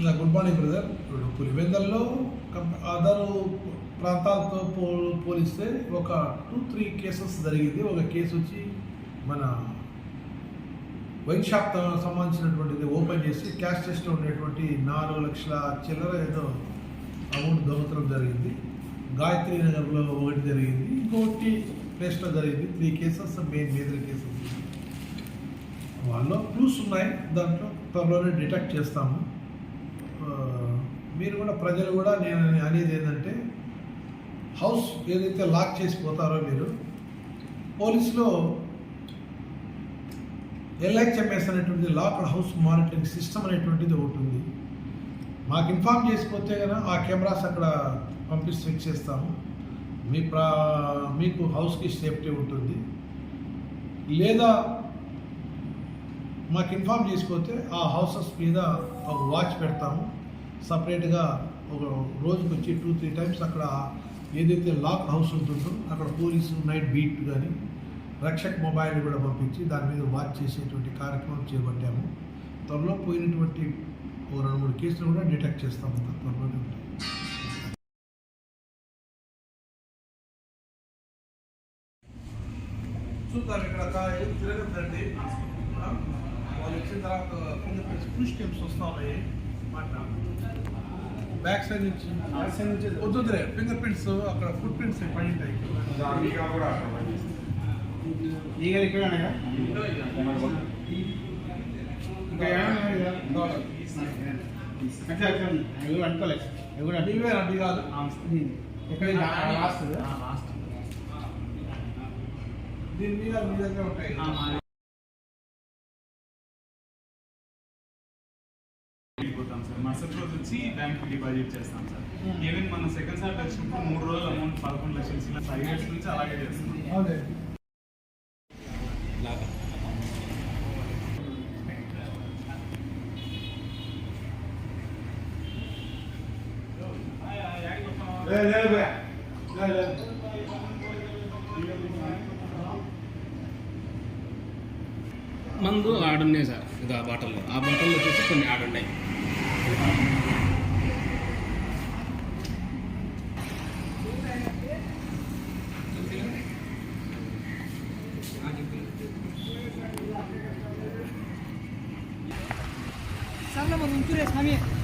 Good morning brother. ఇప్పుడు పులివెందల్లో other ప్రాంతాలతో పో పోలిస్తే ఒక టూ త్రీ కేసెస్ జరిగింది. ఒక కేసు వచ్చి మన వైన్ షాప్ సంబంధించినటువంటిది ఓపెన్ చేసి క్యాష్ టెస్ట్ ఉండేటువంటి నాలుగు లక్షల చిల్లర ఏదో అమౌంట్ దొంగతనం జరిగింది. గాయత్రి నగర్లో ఒకటి జరిగింది. ఇంకొకటి ప్లేస్లో జరిగింది. Three cases main major cases. వాళ్ళలో క్లూస్ ఉన్నాయి. దాంట్లో త్వరలోనే డిటెక్ట్ చేస్తాము. మీరు కూడా ప్రజలు కూడా నేను అనేది ఏంటంటే హౌస్ ఏదైతే లాక్ చేసి పోతారో మీరు పోలీసులో ఎల్హెచ్ఎంఎస్ అనేటువంటి లాక్డ్ హౌస్ మానిటరింగ్ సిస్టమ్ అనేటువంటిది ఒకటి ఉంది. మాకు ఇన్ఫామ్ చేసిపోతే కనుక ఆ కెమెరాస్ అక్కడ పంపిస్తే చెక్ చేస్తాము. మీ ప్రా మీకు హౌస్కి సేఫ్టీ ఉంటుంది. లేదా మాకు ఇన్ఫామ్ చేసుకోతే ఆ హౌసెస్ మీద ఒక వాచ్ పెడతాము. సపరేట్గా ఒక రోజుకి వచ్చి టూ త్రీ టైమ్స్ అక్కడ ఏదైతే లాక్ హౌస్ ఉంటుందో అక్కడ పోలీసు నైట్ బీట్ కానీ రక్షక్ మొబైల్ కూడా పంపించి దాని మీద వాచ్ చేసేటువంటి కార్యక్రమం చేపట్టాము. త్వరలో పోయినటువంటి ఓ రెండు మూడు కేసులు కూడా డిటెక్ట్ చేస్తాము. త్వరలోనే ఉంటాయి. చూద్దాం ఇక్కడ తిరగద్దండి. వాళ్ళు వచ్చిన తర్వాత ఫుల్ స్టెప్స్ వస్తూ బ్యాక్ సైడ్ నుంచి బ్యాక్ ఫింగర్ ప్రింట్స్ అక్కడ ఫుట్ ప్రింట్స్ పడి ఉంటాయి. దీని మీద మీ దగ్గర ఉంటాయి. మరుసటి రోజు వచ్చి బ్యాంక్ డిపాజిట్ చేస్తాం సార్. ఈవెన్ మన సెకండ్ సార్ వచ్చినప్పుడు మూడు రోజులు అమౌంట్ పదకొండు లక్షలు ఇలా ఫైవ్ ఇయర్స్ నుంచి అలాగే చేస్తున్నాం. మందు ఆడున్నాయి సార్ ఇది ఆ బాటల్లో ఆ బాటల్లో వచ్చేసి కొన్ని ఆడున్నాయి Sallama, un tour de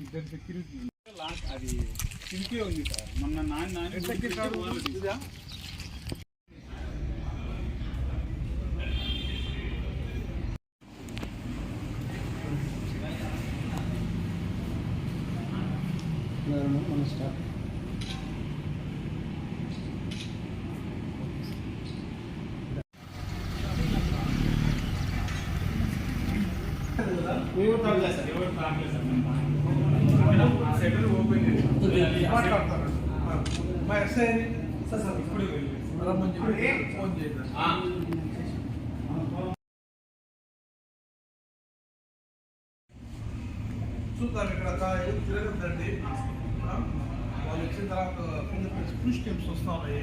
ఇద్దరు సెక్యూరిటీ లాక్ అది సింకే ఉంది సార్ మొన్న నాన్న నాని వాళ్ళు తీసి- మన స్టాఫ్ ఎవరు తాగలేదు సార్ ఎవరు తాగలేదు సార్ ఆ సెటర్ ఓపెన్ చేసి మాట్లాడతారు మా ఎస్ఐ సార్ సార్ ఇప్పుడు వెళ్ళలేదు సార్. రమ్మని చెప్పి ఫోన్ చేయండి చూద్దాం ఇక్కడ తిరగద్దండి వాళ్ళు వచ్చిన తర్వాత ఫింగర్ ప్రింట్స్ పుష్ టిప్స్ వస్తా ఉన్నాయి.